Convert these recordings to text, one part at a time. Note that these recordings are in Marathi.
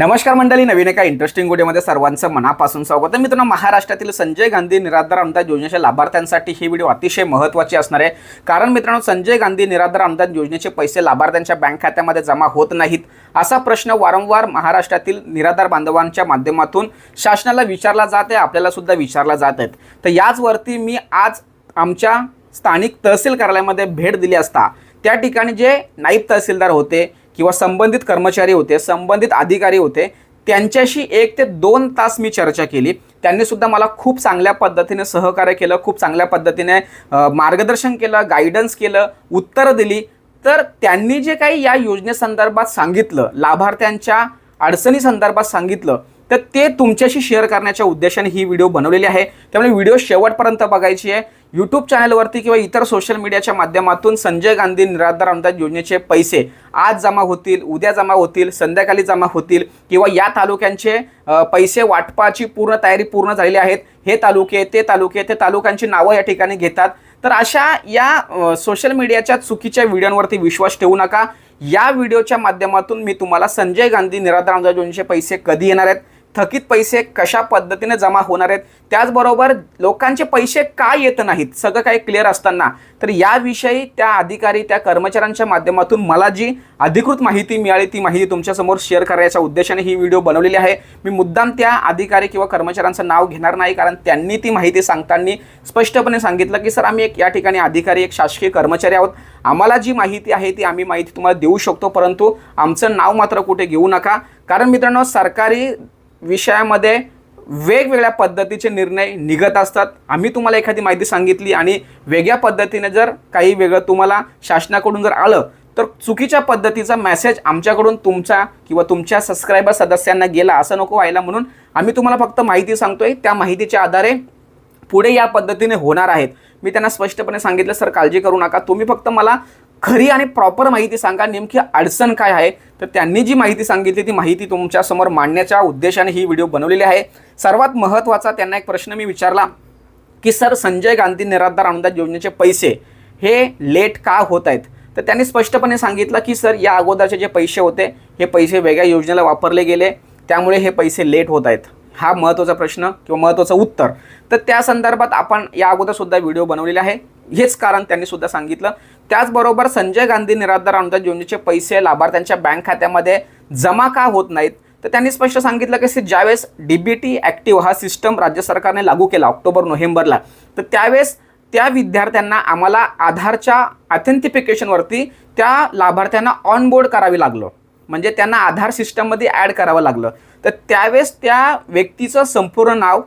नमस्कार मंडळी नवीन एका इंटरेस्टिंग व्हिडिओमध्ये सर्वांचं मनापासून स्वागत आहे. मित्रांनो महाराष्ट्रातील संजय गांधी निराधार अनुदान योजनेच्या लाभार्थ्यांसाठी ही व्हिडिओ अतिशय महत्त्वाची असणार आहे. कारण मित्रांनो संजय गांधी निराधार अनुदान योजनेचे पैसे लाभार्थ्यांच्या बँक खात्यामध्ये जमा होत नाहीत. असा प्रश्न वारंवार महाराष्ट्रातील निराधार बांधवांच्या माध्यमातून शासनाला विचारला जात आहे आपल्याला सुद्धा विचारला जात आहेत. तर याचवरती मी आज आमच्या स्थानिक तहसील कार्यालयामध्ये भेट दिली असता. त्या ठिकाणी जे नाईब तहसीलदार होते किंवा संबंधित कर्मचारी होते संबंधित अधिकारी होते त्यांच्याशी एक ते दोन तास मी चर्चा केली. त्यांनी सुद्धा मला खूप चांगल्या पद्धतीने सहकार्य केलं खूप चांगल्या पद्धतीने मार्गदर्शन केलं गायडन्स केलं उत्तरं दिली. तर त्यांनी जे काही या योजनेसंदर्भात सांगितलं लाभार्थ्यांच्या अडचणीसंदर्भात सांगितलं तर ते तुमच्याशी शेअर करण्याच्या उद्देशाने ही व्हिडिओ बनवलेली आहे. त्यामुळे व्हिडिओ शेवटपर्यंत बघायची आहे. यूट्यूब चॅनलवरती किंवा इतर सोशल मीडियाच्या माध्यमातून संजय गांधी निराधार अनुदान योजनेचे पैसे आज जमा होतील उद्या जमा होतील संध्याकाळी जमा होतील किंवा या तालुक्यांचे पैसे वाटपाची पूर्ण तयारी पूर्ण झालेली आहेत. हे तालुके ते तालुके ते तालुक्यांची नावं या ठिकाणी घेतात. तर अशा या सोशल मीडियाच्या चुकीच्या व्हिडिओवरती विश्वास ठेवू नका. या व्हिडिओच्या माध्यमातून मी तुम्हाला संजय गांधी निराधार अनुदान योजनेचे पैसे कधी येणार आहेत? थकीत पैसे कशा पद्धतीने जमा होणार आहेत? त्याचबरोबर लोकांचे पैसे का येत नाहीत? सगळं काही क्लिअर असताना. तर याविषयी त्या अधिकारी त्या कर्मचाऱ्यांच्या माध्यमातून मला जी अधिकृत माहिती मिळाली ती माहिती तुमच्यासमोर शेअर करायच्या उद्देशाने ही व्हिडिओ बनवलेली आहे. मी मुद्दाम त्या अधिकारी किंवा कर्मचाऱ्यांचं नाव घेणार नाही कारण त्यांनी ती माहिती सांगताना स्पष्टपणे सांगितलं की सर आम्ही एक या ठिकाणी अधिकारी एक शासकीय कर्मचारी आहोत. आम्हाला जी माहिती आहे ती आम्ही माहिती तुम्हाला देऊ शकतो परंतु आमचं नाव मात्र कुठे घेऊ नका. कारण मित्रांनो सरकारी विषयामध्ये वेगवेगळ्या पद्धतीचे निर्णय निघत असतात. आम्ही तुम्हाला एखादी माहिती सांगितली आणि वेगळ्या पद्धतीने जर काही वेगळं तुम्हाला शासनाकडून जर आलं तर चुकीच्या पद्धतीचा मेसेज आमच्याकडून तुमच्या किंवा तुमच्या सबस्क्रायबर सदस्यांना गेला असं नको व्हायला म्हणून आम्ही तुम्हाला फक्त माहिती सांगतोय. त्या माहितीच्या आधारे पुढे या पद्धतीने होणार आहेत. मी त्यांना स्पष्टपणे सांगितलं सर काळजी करू नका. तुम्ही फक्त मला खरी आणि प्रॉपर माहिती सांगा. नेमकी अडचण काय आहे? तर त्यांनी जी माहिती सांगितली ती माहिती तुमच्यासमोर मांडण्याच्या उद्देशाने ही व्हिडिओ बनवलेली आहे. सर्वात महत्त्वाचा त्यांना एक प्रश्न मी विचारला की सर संजय गांधी निराधार अनुदान योजनेचे पैसे हे लेट का होत आहेत? तर त्यांनी स्पष्टपणे सांगितलं की सर या अगोदरचे जे पैसे होते हे पैसे वेगळ्या योजनेला वापरले गेले. त्यामुळे हे पैसे लेट होत आहेत. हा महत्त्वाचा प्रश्न किंवा महत्त्वाचं उत्तर. तर त्या संदर्भात आपण या अगोदरसुद्धा व्हिडिओ बनवलेला आहे. हेच कारण त्यांनी सुद्धा सांगितलं. त्याचबरोबर संजय गांधी निराधार अनुदान योजनेचे पैसे लाभार्थ्यांच्या बँक खात्यामध्ये जमा का होत नाहीत? तर त्यांनी स्पष्ट सांगितलं की ज्यावेळेस डी बी टी ॲक्टिव्ह हा सिस्टम राज्य सरकारने लागू केला ऑक्टोबर नोव्हेंबरला तर त्यावेळेस त्या विद्यार्थ्यांना आम्हाला आधारच्या ऑथेंटिफिकेशनवरती त्या लाभार्थ्यांना ऑनबोर्ड करावी लागलं. म्हणजे त्यांना आधार सिस्टममध्ये ॲड करावं लागलं. तर त्यावेळेस त्या व्यक्तीचं संपूर्ण नाव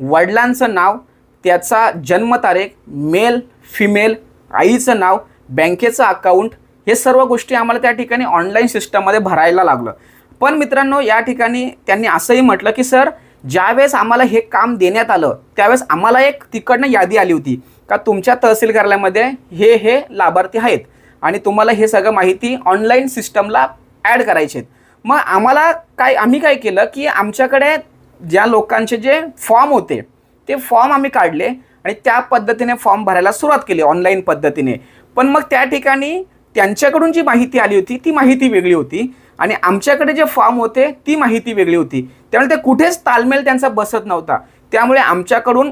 वडिलांचं नाव त्याचा जन्मतारीख मेल फिमेल आईचं नाव बँकेचं अकाउंट हे सर्व गोष्टी आम्हाला त्या ठिकाणी ऑनलाईन सिस्टममध्ये भरायला लागलं. पण मित्रांनो या ठिकाणी त्यांनी असंही म्हटलं की सर ज्यावेळेस आम्हाला हे काम देण्यात आलं त्यावेळेस आम्हाला एक तिकडनं यादी आली होती का तुमच्या तहसील कार्यालयामध्ये हे हे लाभार्थी आहेत आणि तुम्हाला हे सगळं माहिती ऑनलाईन सिस्टमला ॲड करायचे आहेत. मग आम्हाला काय आम्ही काय केलं की आमच्याकडे ज्या लोकांचे जे फॉर्म होते ते फॉर्म आम्ही काढले आणि त्या पद्धतीने फॉर्म भरायला सुरुवात केली ऑनलाईन पद्धतीने. पण मग त्या ठिकाणी त्यांच्याकडून जी माहिती आली होती ती माहिती वेगळी होती. आणि आमच्याकडे जे फॉर्म होते ती माहिती वेगळी होती. त्यामुळे ते कुठेच तालमेल त्यांचा बसत नव्हता. त्यामुळे आमच्याकडून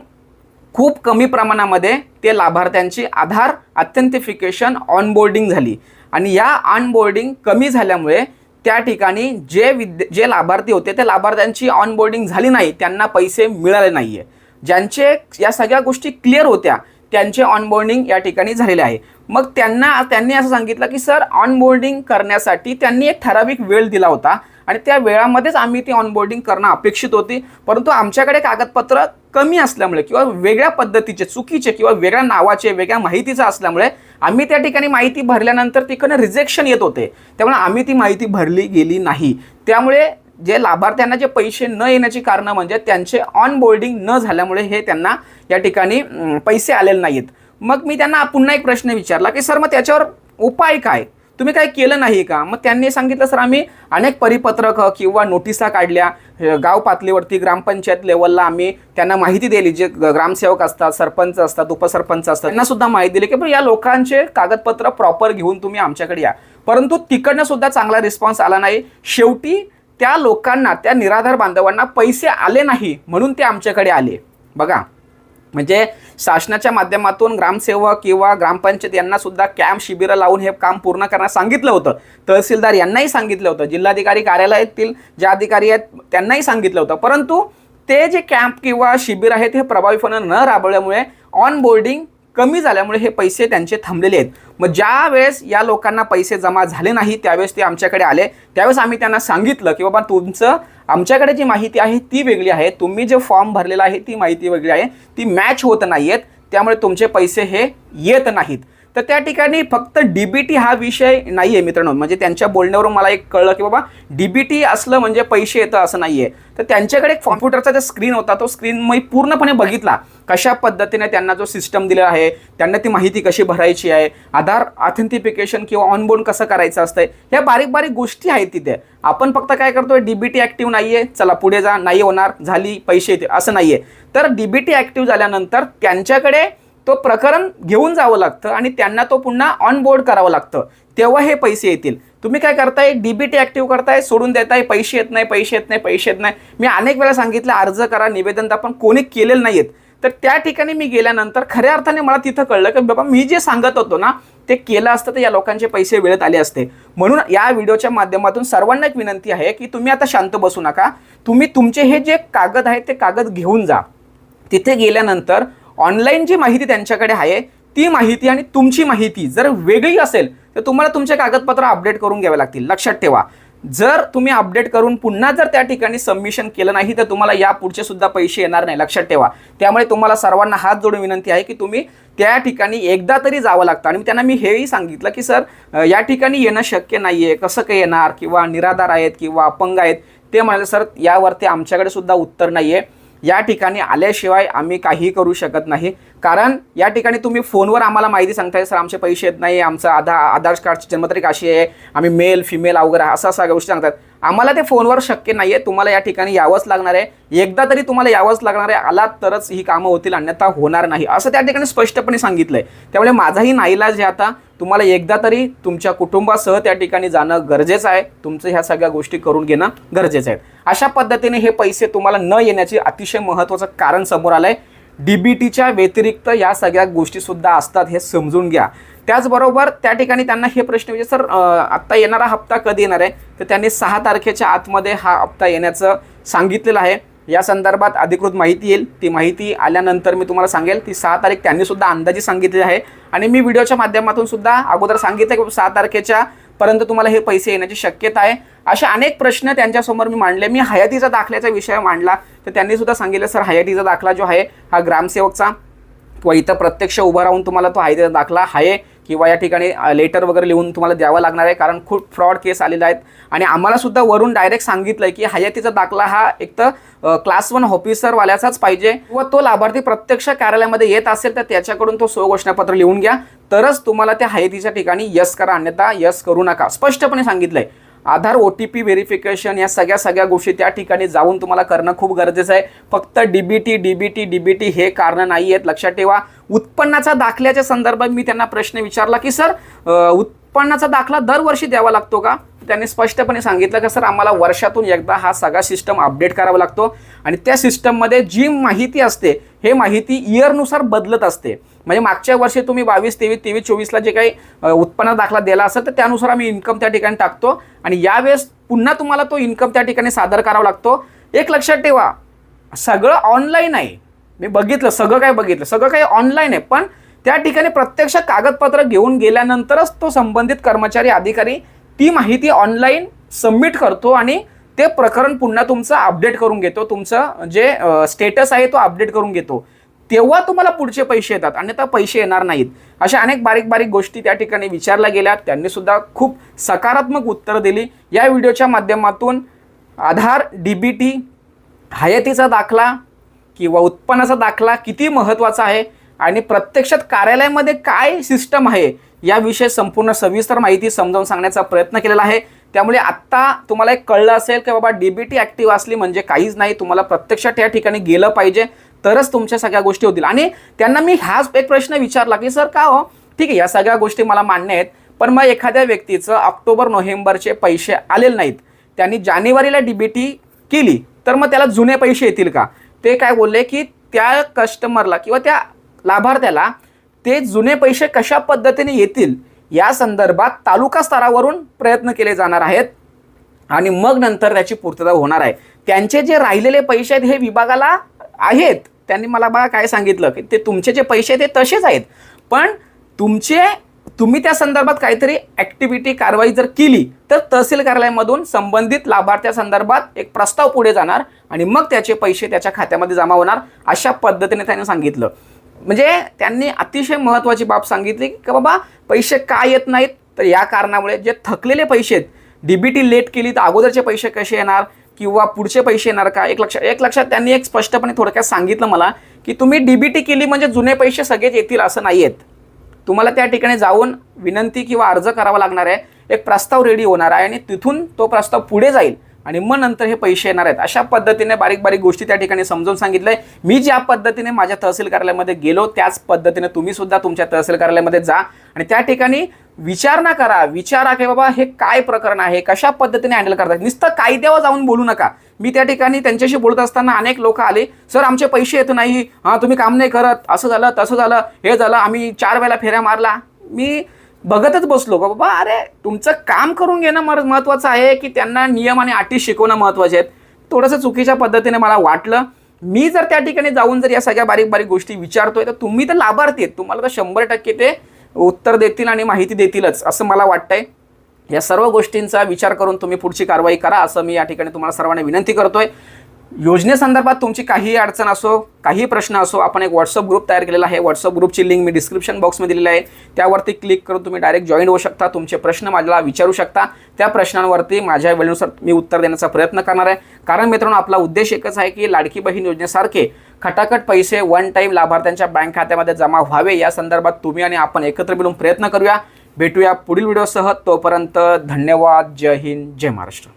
खूप कमी प्रमाणामध्ये ते लाभार्थ्यांची आधार अथेंटिफिकेशन ऑनबोर्डिंग झाली. आणि या ऑनबोर्डिंग कमी झाल्यामुळे त्या ठिकाणी जे विद्य जे लाभार्थी होते ते लाभार्थ्यांची ऑनबोर्डिंग झाली नाही त्यांना पैसे मिळाले नाही आहे ज्यांचे या सगळ्या गोष्टी क्लिअर होत्या त्यांचे ऑनबोर्डिंग या ठिकाणी झालेले आहे. मग त्यांना त्यांनी असं सांगितलं की सर ऑनबोर्डिंग करण्यासाठी त्यांनी एक ठराविक वेळ दिला होता आणि त्या वेळामध्येच आम्ही ती ऑनबोर्डिंग करणं अपेक्षित होती. परंतु आमच्याकडे कागदपत्र कमी असल्यामुळे किंवा वेगळ्या पद्धतीचे चुकीचे किंवा वेगळ्या नावाचे वेगळ्या माहितीचं असल्यामुळे आम्ही त्या ठिकाणी माहिती भरल्यानंतर तिकडनं रिजेक्शन येत होते. त्यामुळे आम्ही ती माहिती भरली गेली नाही. त्यामुळे जे लाभार्थ्यांना जे पैसे न येण्याची कारणं म्हणजे त्यांचे ऑनबोर्डिंग न झाल्यामुळे हे त्यांना या ठिकाणी पैसे आलेले नाहीत. मग मी त्यांना पुन्हा एक प्रश्न विचारला की सर मग त्याच्यावर उपाय काय? तुम्ही काय केलं नाही का? मग त्यांनी सांगितलं सर आम्ही अनेक परिपत्रक किंवा नोटिसा काढल्या. गाव पातळीवरती ग्रामपंचायत लेवलला आम्ही त्यांना माहिती दिली. जे ग्रामसेवक असतात सरपंच असतात उपसरपंच असतात त्यांना सुद्धा माहिती दिली की या लोकांचे कागदपत्र प्रॉपर घेऊन तुम्ही आमच्याकडे या. परंतु तिकडनं सुद्धा चांगला रिस्पॉन्स आला नाही. शेवटी त्या लोकांना त्या निराधार बांधवांना पैसे आले नाही म्हणून ते आमच्याकडे आले. बघा. म्हणजे शासनाच्या माध्यमातून ग्रामसेवक किंवा ग्रामपंचायत यांना सुद्धा कॅम्प शिबिरं लावून हे काम पूर्ण करण्यास सांगितलं होतं. तहसीलदार यांनाही सांगितलं होतं. जिल्हाधिकारी कार्यालयातील जे अधिकारी आहेत त्यांनाही सांगितलं होतं. परंतु ते जे कॅम्प किंवा शिबिर आहेत हे प्रभावीपणे न राबवल्यामुळे ऑन बोर्डिंग कमी झाल्यामुळे हे पैसे त्यांचे थांबलेले आहेत. मग ज्या वेळेस या लोकांना पैसे जमा झाले नाही त्यावेळेस ते आमच्याकडे आले. त्यावेळेस आम्ही त्यांना सांगितलं की बाबा तुमचं आमच्याकडे जी माहिती आहे ती वेगळी आहे. तुम्ही जे फॉर्म भरलेला आहे ती माहिती वेगळी आहे. ती मॅच होत नाही आहेत त्यामुळे तुमचे पैसे हे येत नाहीत. तर त्या ठिकाणी फक्त डीबीटी हा विषय नाही आहे मित्रांनो. म्हणजे त्यांच्या बोलण्यावरून मला एक कळलं की बाबा डीबीटी असलं म्हणजे पैसे येतं असं नाही आहे तर त्यांच्याकडे एक कॉम्प्युटरचा जो स्क्रीन होता तो स्क्रीन मी पूर्णपणे बघितला. कशा पद्धतीने त्यांना जो सिस्टम दिला आहे त्यांना ती माहिती कशी भरायची आहे आधार ऑथेंटिफिकेशन किंवा ऑनबोर्ड कसं करायचं असतंय ह्या बारीक बारीक गोष्टी आहेत तिथे. आपण फक्त काय करतोय डीबीटी ॲक्टिव्ह नाही आहे चला पुढे जा नाही होणार झाली पैसे येते असं नाही आहे तर डीबीटी ॲक्टिव्ह झाल्यानंतर त्यांच्याकडे तो प्रकरण घेऊन जावं लागतं आणि त्यांना तो पुन्हा ऑन बोर्ड करावं लागतं. तेव्हा हे पैसे येतील. तुम्ही काय करताय? डीबीटी ॲक्टिव्ह करताय सोडून देताय पैसे येत नाही पैसे येत नाही पैसे येत नाही. मी अनेक वेळा सांगितलं अर्ज करा निवेदन आपण कोणी केलेलं नाही आहेत तर त्या ठिकाणी मी गेल्यानंतर खऱ्या अर्थाने मला तिथं कळलं की बाबा मी जे सांगत होतो ना ते केलं असतं तर या लोकांचे पैसे वेळेत आले असते. म्हणून या व्हिडिओच्या माध्यमातून सर्वांना एक विनंती आहे की तुम्ही आता शांत बसू नका. तुम्ही तुमचे हे जे कागद आहेत ते कागद घेऊन जा. तिथे गेल्यानंतर ऑनलाईन जी माहिती त्यांच्याकडे आहे ती माहिती आणि तुमची माहिती जर वेगळी असेल तर तुम्हाला तुमचे कागदपत्र अपडेट करून घ्यावे लागतील. लक्षात ठेवा. जर तुम्ही अपडेट करून पुन्हा जर त्या ठिकाणी सबमिशन केलं नाही तर तुम्हाला या पुढचे सुद्धा पैसे येणार नाही. लक्षात ठेवा. त्यामुळे तुम्हाला सर्वांना हात जोडून विनंती आहे की तुम्ही त्या ठिकाणी एकदा तरी जावं लागतं. आणि त्यांना मी हेही सांगितलं की सर या ठिकाणी येणं शक्य नाही आहे कसं काय येणार? किंवा निराधार आहेत किंवा अपंग आहेत? ते म्हणाले सर यावरती आमच्याकडे सुद्धा उत्तर नाही आहे या ठिकाणी आल्याशिवाय आम्ही काही करू शकत नाही. कारण या ठिकाणी तुम्ही फोनवर आम्हाला माहिती सांगताय सर आमचे पैसे येत नाही आमचं आधार आधार कार्डची जन्मतारीख अशी आहे आम्ही मेल फिमेल वगैरे असं सगळ्या गोष्टी सांगतात. आम्हाला ते फोनवर शक्य नाही आहे तुम्हाला या ठिकाणी यावंच लागणार आहे. एकदा तरी तुम्हाला यावंच लागणार आहे. आलात तरच ही कामं होतील. अन्यथा होणार नाही. असं त्या ठिकाणी स्पष्टपणे सांगितलंय. त्यामुळे माझाही नाईलाज आहे आता. तुम्हाला एकदा तरी तुमच्या कुटुंबासह त्या ठिकाणी जाणं गरजेचं आहे. तुमचं ह्या सगळ्या गोष्टी करून घेणं गरजेचं आहे. अशा पद्धतीने हे पैसे तुम्हाला न येण्याचे अतिशय महत्त्वाचं कारण समोर आलं आहे डी बी टीच्या व्यतिरिक्त या सगळ्या गोष्टीसुद्धा असतात हे समजून घ्या. त्याचबरोबर त्या ठिकाणी त्यांना हे प्रश्न म्हणजे सर आत्ता येणारा हप्ता कधी येणार आहे? तर त्यांनी सहा तारखेच्या आतमध्ये हा हप्ता येण्याचं सांगितलेलं आहे. या संदर्भात अधिकृत माहिती येईल. ती माहिती आल्यानंतर मी तुम्हाला सांगेल. ती सहा तारीख त्यांनी सुद्धा अंदाजी सांगितली आहे. आणि मी व्हिडिओच्या माध्यमातून सुद्धा अगोदर सांगितलं की सहा तारखेच्या पर्यंत तुम्हाला हे पैसे येण्याची शक्यता आहे. असे अनेक प्रश्न त्यांच्यासमोर मी मांडले. मी हयातीचा दाखल्याचा विषय मांडला. तर त्यांनी सुद्धा सांगितलं सर हयातीचा दाखला जो आहे हा ग्रामसेवकचा किंवा इथं प्रत्यक्ष उभं राहून तुम्हाला तो हयातीचा दाखला आहे. किंवा या ठिकाणी लेटर वगैरे लिहून तुम्हाला द्यावं लागणार आहे. कारण खूप फ्रॉड केस आलेले आहेत. आणि आम्हालासुद्धा वरून डायरेक्ट सांगितलं आहे की हयातीचा दाखला हा एक तर क्लास वन ऑफिसरवाल्याचाच पाहिजे. व तो लाभार्थी प्रत्यक्ष कार्यालयामध्ये येत असेल तर त्याच्याकडून तो स्वघोषणापत्र लिहून घ्या. तरच तुम्हाला त्या हयातीच्या ठिकाणी यस करा. अन्यथा यस करू नका. स्पष्टपणे सांगितलंय. Aadhaar O T P verification या सगळ्या सगळ्या गोष्टी त्या ठिकाणी जाऊन तुम्हाला करणं खूप गरजेचं आहे. फक्त डीबीटी डीबीटी डीबीटी हे कारणं नाही आहेत. लक्षात ठेवा उत्पन्नाचा दाखल्याच्या संदर्भात मी त्यांना प्रश्न विचारला की सर उत्पन्नाचा दाखला दरवर्षी द्यावा लागतो का? त्यांनी स्पष्टपणे सांगितलं की सर आम्हाला वर्षातून एकदा हा सगळा सिस्टम अपडेट करावा लागतो आणि त्या सिस्टममध्ये जी माहिती असते हे माहिती इयरनुसार बदलत असते. म्हणजे मागच्या वर्षी तुम्ही बावीस तेवीस तेवीस चोवीसला जे काही उत्पन्न दाखला दिला असेल तर त्यानुसार आम्ही इन्कम त्या ठिकाणी टाकतो आणि यावेळेस पुन्हा तुम्हाला तो इन्कम त्या ठिकाणी सादर करावा लागतो. एक लक्षात ठेवा सगळं ऑनलाईन आहे. मी बघितलं सगळं काय बघितलं सगळं काही ऑनलाईन आहे पण त्या ठिकाणी प्रत्यक्ष कागदपत्र घेऊन गेल्यानंतरच तो संबंधित कर्मचारी अधिकारी ती माहिती ऑनलाईन सबमिट करतो आणि ते प्रकरण पुन्हा तुमचं अपडेट करून घेतो. तुमचं जे स्टेटस आहे तो अपडेट करून घेतो. तेव्हा तुम्हाला पुढचे पैसे येतात अन्यथा पैसे येणार नाहीत. अशा अनेक बारीक बारीक गोष्टी त्या ठिकाणी विचारल्या गेल्या त्यांनी सुद्धा खूप सकारात्मक उत्तरं दिली. या व्हिडिओच्या माध्यमातून आधार डी बी टी हयातीचा दाखला किंवा उत्पन्नाचा दाखला किती महत्त्वाचा आहे आणि प्रत्यक्षात कार्यालयामध्ये काय सिस्टम आहे याविषयी संपूर्ण सविस्तर माहिती समजावून सांगण्याचा प्रयत्न केलेला आहे. त्यामुळे आत्ता तुम्हाला एक कळलं असेल की बाबा डी बी टी ॲक्टिव्ह असली म्हणजे काहीच नाही तुम्हाला प्रत्यक्षात या ठिकाणी गेलं पाहिजे तरच तुमच्या सगळ्या गोष्टी होतील. आणि त्यांना मी हाच एक प्रश्न विचारला की सर का हो? ठीक आहे या सगळ्या गोष्टी मला मान्य आहेत पण मग एखाद्या व्यक्तीचं ऑक्टोबर नोव्हेंबरचे पैसे आलेले नाहीत. त्यांनी जानेवारीला डीबीटी केली तर मग त्याला जुने पैसे येतील का? ते काय बोलले की त्या कस्टमरला किंवा त्या लाभार्थ्याला ते जुने पैसे कशा पद्धतीने येतील या संदर्भात तालुका स्तरावरून प्रयत्न केले जाणार आहेत. आणि मग नंतर त्याची पूर्तता होणार आहे. त्यांचे जे राहिलेले पैसे आहेत हे विभागाला आहेत. त्यांनी मला बघा काय सांगितलं की ते तुमचे जे पैसे आहेत ते तसेच आहेत. पण तुमचे तुम्ही त्या संदर्भात काहीतरी ॲक्टिव्हिटी कारवाई जर केली तर तहसील कार्यालयामधून संबंधित लाभार्थ्या संदर्भात एक प्रस्ताव पुढे जाणार आणि मग त्याचे पैसे त्याच्या खात्यामध्ये जमा होणार अशा पद्धतीने त्याने सांगितलं. म्हणजे त्यांनी अतिशय महत्त्वाची बाब सांगितली की बाबा पैसे का येत नाहीत? तर या कारणामुळे जे थकलेले पैसे आहेत डीबीटी लेट केली तर अगोदरचे पैसे कसे येणार किंवा पुढचे पैसे येणार का? एक लक्षात एक लक्षात त्यांनी एक स्पष्टपणे थोडक्यात सांगितलं मला की तुम्ही डीबीटी केली म्हणजे जुने पैसे सगळेच येतील असं नाही आहेत तुम्हाला त्या ठिकाणी जाऊन विनंती किंवा अर्ज करावा लागणार आहे. एक प्रस्ताव रेडी होणार आहे आणि तिथून तो प्रस्ताव पुढे जाईल. आणि मग नंतर हे पैसे येणार आहेत. अशा पद्धतीने बारीक बारीक गोष्टी त्या ठिकाणी समजावून सांगितलंय. मी ज्या पद्धतीने माझ्या तहसील कार्यालयामध्ये गेलो त्याच पद्धतीने तुम्ही सुद्धा तुमच्या तहसील कार्यालयामध्ये जा आणि त्या ठिकाणी विचारणा करा. विचारा की बाबा हे काय प्रकरण आहे? कशा पद्धतीने हँडल करतात? नुसतं कायद्यावर जाऊन बोलू नका. मी त्या ठिकाणी त्यांच्याशी बोलत असताना अनेक लोक आले सर आमचे पैसे येत नाही. हां तुम्ही काम नाही करत. असं झालं तसं झालं. हे झालं. आम्ही चार वेळेला फेऱ्या मारला. मी बघतच बसलो का बाबा? अरे तुमचं काम करून घेणं मर महत्त्वाचं आहे की त्यांना नियम आणि अटी शिकवणं महत्त्वाचे आहेत. थोडंसं चुकीच्या पद्धतीने मला वाटलं. मी जर त्या ठिकाणी जाऊन जर या सगळ्या बारीक बारीक गोष्टी विचारतोय तर तुम्ही तर लाभार्थी आहेत. तुम्हाला तर शंभर टक्के ते उत्तर देतील आणि माहिती देतीलच असं मला वाटतंय. या सर्व गोष्टींचा विचार करून तुम्ही पुढची कारवाई करा असं मी या ठिकाणी तुम्हाला सर्वांना विनंती करतोय. योजनेसंदर्भात तुमची काहीही अडचण असो काही प्रश्न असो आपण एक व्हॉट्सअप ग्रुप तयार केलेला आहे. व्हॉट्सअप ग्रुपची लिंक मी डिस्क्रिप्शन बॉक्समध्ये दिलेली आहे. त्यावरती क्लिक करून तुम्ही डायरेक्ट जॉईन होऊ शकता. तुमचे प्रश्न मला विचारू शकता. त्या प्रश्नांवरती माझ्या वेळेनुसार मी उत्तर देण्याचा प्रयत्न करणार आहे. कारण मित्रांनो आपला उद्देश एकच आहे की लाडकी बहीण योजनेसारखे खटाखट पैसे वन टाईम लाभार्थ्यांच्या बँक खात्यामध्ये जमा व्हावे. या संदर्भात तुम्ही आणि आपण एकत्र मिळून प्रयत्न करूया. भेटूया पुढील व्हिडिओसह तोपर्यंत धन्यवाद. जय हिंद. जय महाराष्ट्र.